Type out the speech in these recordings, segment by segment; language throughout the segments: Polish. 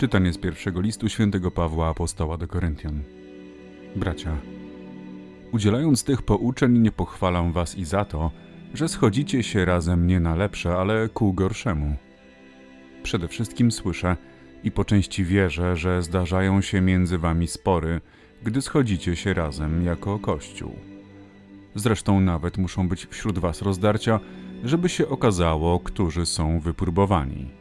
Czytanie z pierwszego listu świętego Pawła Apostoła do Koryntian. Bracia, udzielając tych pouczeń, nie pochwalam was i za to, że schodzicie się razem nie na lepsze, ale ku gorszemu. Przede wszystkim słyszę i po części wierzę, że zdarzają się między wami spory, gdy schodzicie się razem jako Kościół. Zresztą nawet muszą być wśród was rozdarcia, żeby się okazało, którzy są wypróbowani.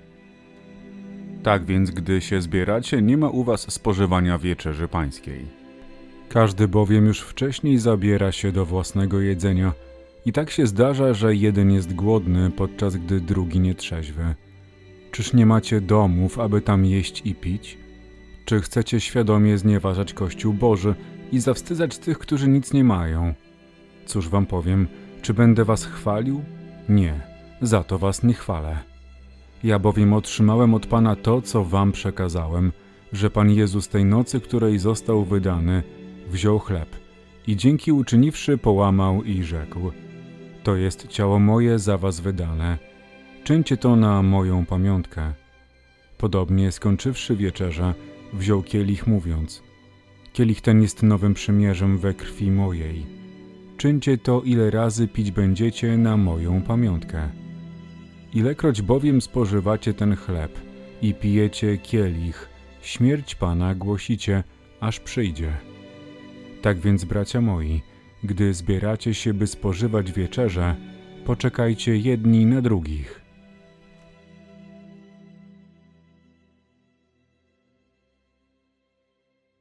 Tak więc, gdy się zbieracie, nie ma u was spożywania wieczerzy pańskiej. Każdy bowiem już wcześniej zabiera się do własnego jedzenia i tak się zdarza, że jeden jest głodny, podczas gdy drugi nietrzeźwy. Czyż nie macie domów, aby tam jeść i pić? Czy chcecie świadomie znieważać Kościół Boży i zawstydzać tych, którzy nic nie mają? Cóż wam powiem, czy będę was chwalił? Nie, za to was nie chwalę. Ja bowiem otrzymałem od Pana to, co wam przekazałem, że Pan Jezus tej nocy, której został wydany, wziął chleb i dzięki uczyniwszy połamał i rzekł: To jest ciało moje za was wydane. Czyńcie to na moją pamiątkę. Podobnie skończywszy wieczerzę, wziął kielich, mówiąc: Kielich ten jest nowym przymierzem we krwi mojej. Czyńcie to, ile razy pić będziecie na moją pamiątkę. Ilekroć bowiem spożywacie ten chleb i pijecie kielich, śmierć Pana głosicie, aż przyjdzie. Tak więc, bracia moi, gdy zbieracie się, by spożywać wieczerze, poczekajcie jedni na drugich.